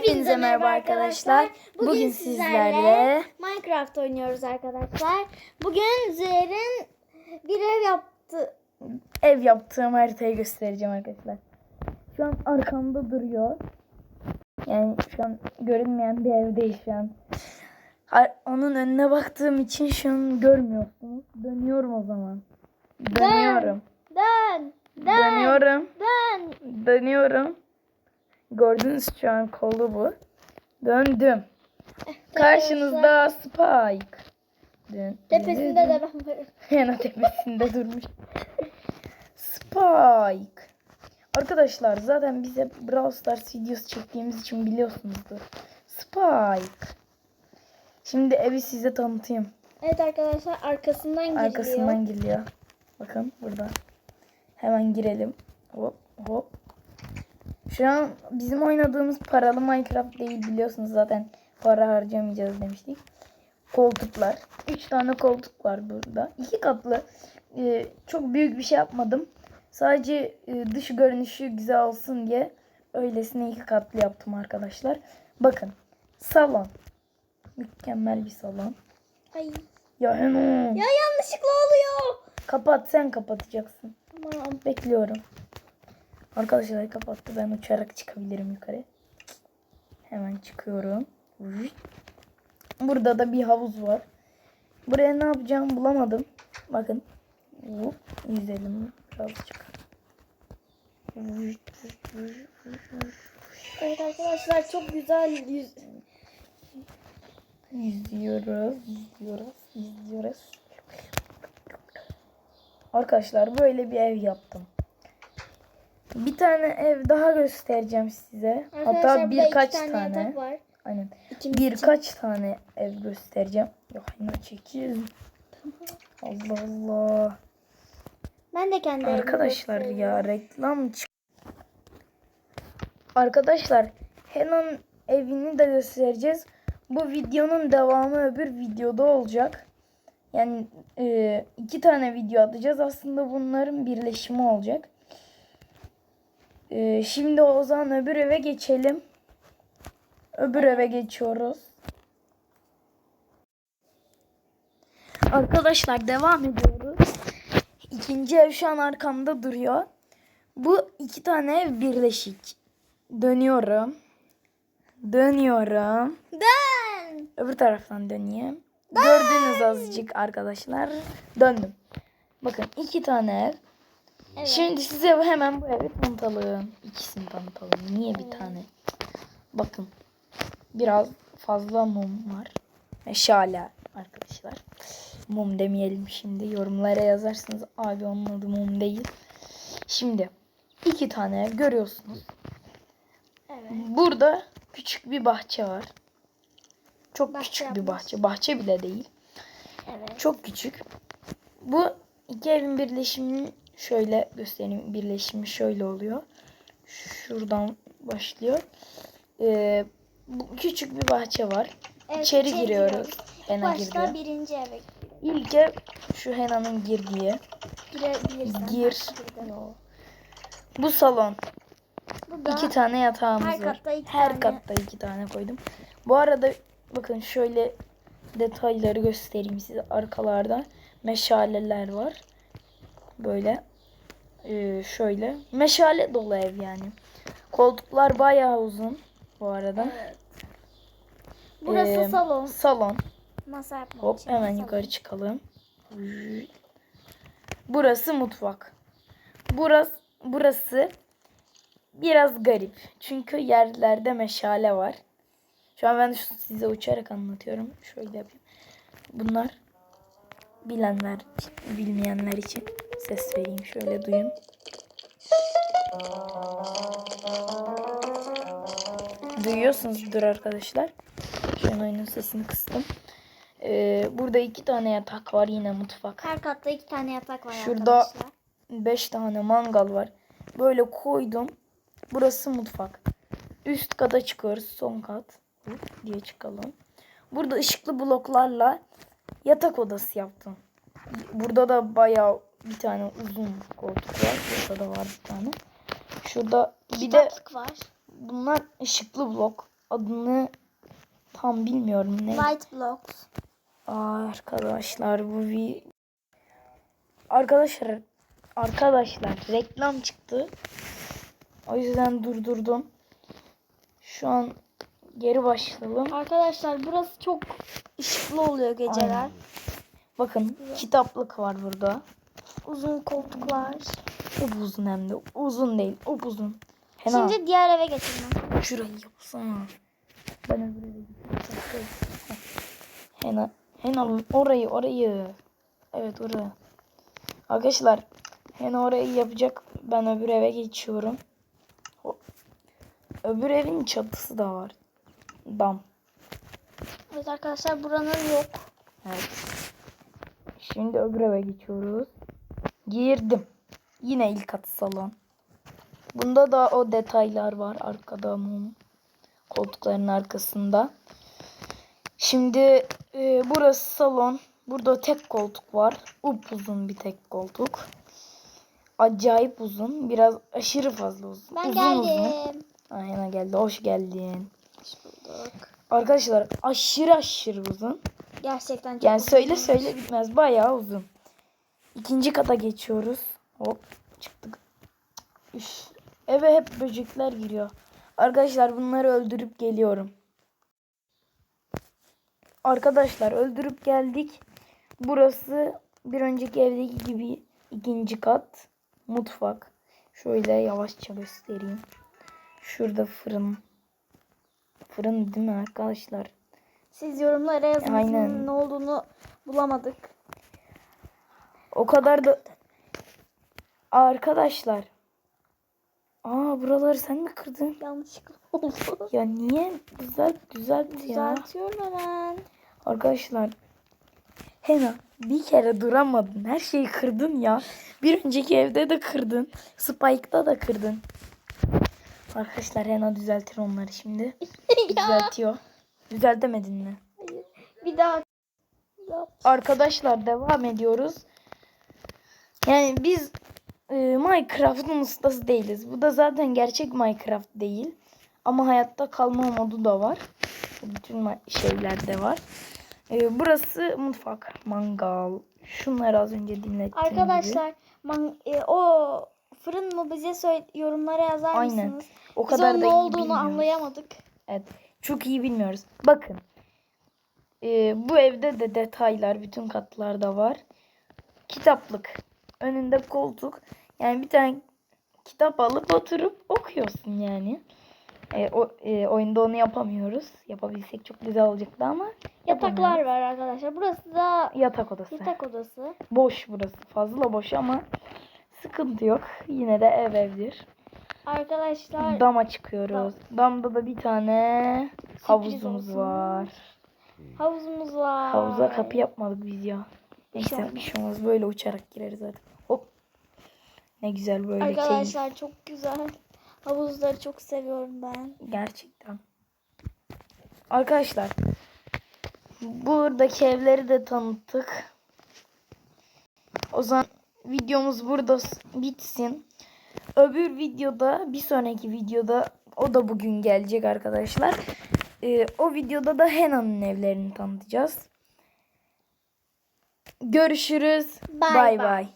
Hepinize merhaba arkadaşlar. Bugün sizlerle Minecraft oynuyoruz arkadaşlar. Bugün Zehir'in bir ev yaptı. ev yaptığım haritayı göstereceğim arkadaşlar. Şu an arkamda duruyor. Yani şu an görünmeyen bir evdeyiz şu an. Onun önüne baktığım için şu an görmüyorsunuz. Dönüyorum o zaman. Dönüyorum. Dön, dön, Dönüyorum. dön. Dönüyorum. Gördünüz şu an kolu bu. Döndüm. Karşınızda Spike. Dön, Tepesinde de ben varım. Yana tepesinde durmuş. Spike. Arkadaşlar zaten bize Brawl Stars videosu çektiğimiz için biliyorsunuzdur. Spike. Şimdi evi size tanıtayım. Evet arkadaşlar arkasından giriliyor. Arkasından geliyor. Bakın burada. Hemen girelim. Hop hop. Şu an bizim oynadığımız paralı Minecraft değil biliyorsunuz zaten para harcamayacağız demiştik. Koltuklar. 3 tane koltuk var burada. 2 katlı. Ee, çok büyük bir şey yapmadım. Sadece e, dış görünüşü güzel olsun diye öylesine iki katlı yaptım arkadaşlar. Bakın. Salon. Mükemmel bir salon. Ay. Ya hemen. Ya yanlışlıkla oluyor. Kapat sen kapatacaksın. Tamam. Bekliyorum. Arkadaşlar kapattı. Ben uçarak çıkabilirim yukarı. Hemen çıkıyorum. Burada da bir havuz var. Buraya ne yapacağımı bulamadım. Bakın. Hop, Yüzelim birazcık. Evet arkadaşlar çok güzel yüz. İzliyoruz, izliyoruz, izliyoruz. Arkadaşlar böyle bir ev yaptım. Bir tane ev daha göstereceğim size. Arkadaşlar Hatta birkaç tane, tane. var. Aynen. İkimiz Birkaç tane ev göstereceğim. Ya yine çekil. Allah Allah. Ben de kendi Arkadaşlar ya reklam çık. Arkadaşlar Hena'nın evini de göstereceğiz. Bu videonun devamı öbür videoda olacak. Yani e, iki tane video atacağız. Aslında bunların birleşimi olacak. E, şimdi o zaman öbür eve geçelim. Öbür eve geçiyoruz. Arkadaşlar devam ediyoruz. İkinci ev şu an arkamda duruyor. Bu iki tane ev birleşik. Dönüyorum. Dönüyorum. Dön. Öbür taraftan döneyim. Gördünüz azıcık arkadaşlar. Döndüm. Bakın iki tane ev. Evet. Şimdi size hemen bu evi tanıtalım. İkisini tanıtalım. Niye bir tane? Bakın. Biraz fazla mum var. Meşale arkadaşlar. Mum demeyelim şimdi. Yorumlara yazarsınız. Abi onun adı mum değil. Şimdi iki tane ev görüyorsunuz. Evet. Burada küçük bir bahçe var. Çok Bahçe küçük bir yapmış. bahçe. Bahçe bile değil. Evet. Çok küçük. Bu iki evin birleşimini şöyle göstereyim. Birleşimi şöyle oluyor. Şuradan başlıyor. Ee, bu küçük bir bahçe var. Evet, içeri içeri giriyoruz. giriyoruz. Hena Başta giriyor. birinci eve İlk ev şu Hena'nın girdiği. girebilirsen. Gir. Bu salon. Burada İki tane yatağımız her var. katta iki Her tane. katta iki tane koydum. Bu arada bakın şöyle detayları göstereyim size. Arkalarda meşaleler var. Böyle ee, şöyle meşale dolu ev yani. Koltuklar bayağı uzun bu arada. Evet. Burası Ee, salon. Salon. Masa yapmak Hop için hemen salon. yukarı çıkalım. Burası mutfak. Burası burası biraz garip. Çünkü yerlerde meşale var. Şu an ben size uçarak anlatıyorum. Şöyle yapayım. Bunlar bilenler, bilmeyenler için ses vereyim. Şöyle duyun. Duyuyorsunuzdur arkadaşlar. Şu an oyunun sesini kıstım. Ee, burada iki tane yatak var yine mutfak. Her katta iki tane yatak var Şurada arkadaşlar. beş tane mangal var. Böyle koydum. Burası mutfak. Üst kata çıkıyoruz. Son kat. Diye çıkalım. Burada ışıklı bloklarla yatak odası yaptım. Burada da bayağı bir tane uzun koltuk var. Burada da var bir tane. Şurada bir de var. bunlar ışıklı blok. adını tam bilmiyorum ne. White blocks. Arkadaşlar bu bir arkadaşlar arkadaşlar reklam çıktı. O yüzden durdurdum. Şu an geri başlayalım. Arkadaşlar burası çok ışıklı oluyor geceler. Aynen. Bakın kitaplık var burada. Uzun koltuklar. Upuzun hem de. Uzun değil. Upuzun. Hena Şimdi diğer eve geçelim. şurayı yapsana. Ben öbür eve gideyim. Hena. Hena orayı orayı. Evet orayı. Arkadaşlar Hena orayı yapacak. Ben öbür eve geçiyorum. Öbür evin çatısı da var. Dam. Evet arkadaşlar buranın yok. Evet. Şimdi öbür eve geçiyoruz. Girdim. Yine ilk kat salon. Bunda da o detaylar var arkada mum. Koltukların arkasında. Şimdi e, burası salon. Burada tek koltuk var. Upuzun bir tek koltuk. Acayip uzun. Biraz aşırı fazla uzun. Ben uzun Uzun. geldim. Aynen geldi. Hoş geldin. Hoş bulduk. Arkadaşlar aşırı aşırı uzun. Gerçekten çok Yani uzun. söyle söyle bitmez. Bayağı uzun. İkinci kata geçiyoruz. Hop çıktık. Üf. Eve hep böcekler giriyor. Arkadaşlar bunları öldürüp geliyorum. Arkadaşlar öldürüp geldik. Burası bir önceki evdeki gibi ikinci kat. Mutfak. Şöyle yavaşça göstereyim. Şurada fırın. Fırın değil mi arkadaşlar? Siz yorumlara yazın Aynen. ne olduğunu bulamadık. O kadar da arkadaşlar. Aa buraları sen mi kırdın? Yanlışlıkla oldu. Ya niye? Düzelt düzelt ya. Düzeltiyorum hemen. Arkadaşlar. Hena bir kere duramadın. Her şeyi kırdın ya. Bir önceki evde de kırdın. Spike'da da kırdın. Arkadaşlar Hena düzeltir onları şimdi. Düzeltiyor. Düzeltemedin mi? Bir daha. Arkadaşlar devam ediyoruz. Yani biz e, Minecraft'ın ustası değiliz. Bu da zaten gerçek Minecraft değil. Ama hayatta kalma modu da var. Bütün ma- şeylerde var. E, burası mutfak, mangal. Şunları az önce dinlettiğim gibi. Arkadaşlar man- e, o fırın mı bize söyle yorumlara yazar Aynen. mısınız? o Biz kadar onun da ne olduğunu bilmiyoruz. anlayamadık. Evet. Çok iyi bilmiyoruz. Bakın. e, bu evde de detaylar bütün katlarda var. Kitaplık. Önünde koltuk. Yani bir tane kitap alıp oturup okuyorsun yani. E, o, e, oyunda onu yapamıyoruz. Yapabilsek çok güzel olacaktı ama Yataklar yapamıyoruz. var arkadaşlar. Burası da Yatak odası. yatak odası. Boş burası. Fazla boş ama sıkıntı yok. Yine de ev evdir. Arkadaşlar Dama çıkıyoruz. Damda da bir tane havuzumuz olsun. var. havuzumuz var. Havuza kapı yapmadık biz ya. Bir şey Neyse bir şey olmaz. Böyle uçarak gireriz hadi. Hop. Ne güzel böyle keyif. Arkadaşlar çok güzel. Havuzları çok seviyorum ben. Gerçekten. Arkadaşlar. Buradaki evleri de tanıttık. O zaman videomuz burada bitsin. Öbür videoda bir sonraki videoda o da bugün gelecek arkadaşlar. Ee, o videoda da Hena'nın evlerini tanıtacağız. Görüşürüz. Bye Bay bye. bay.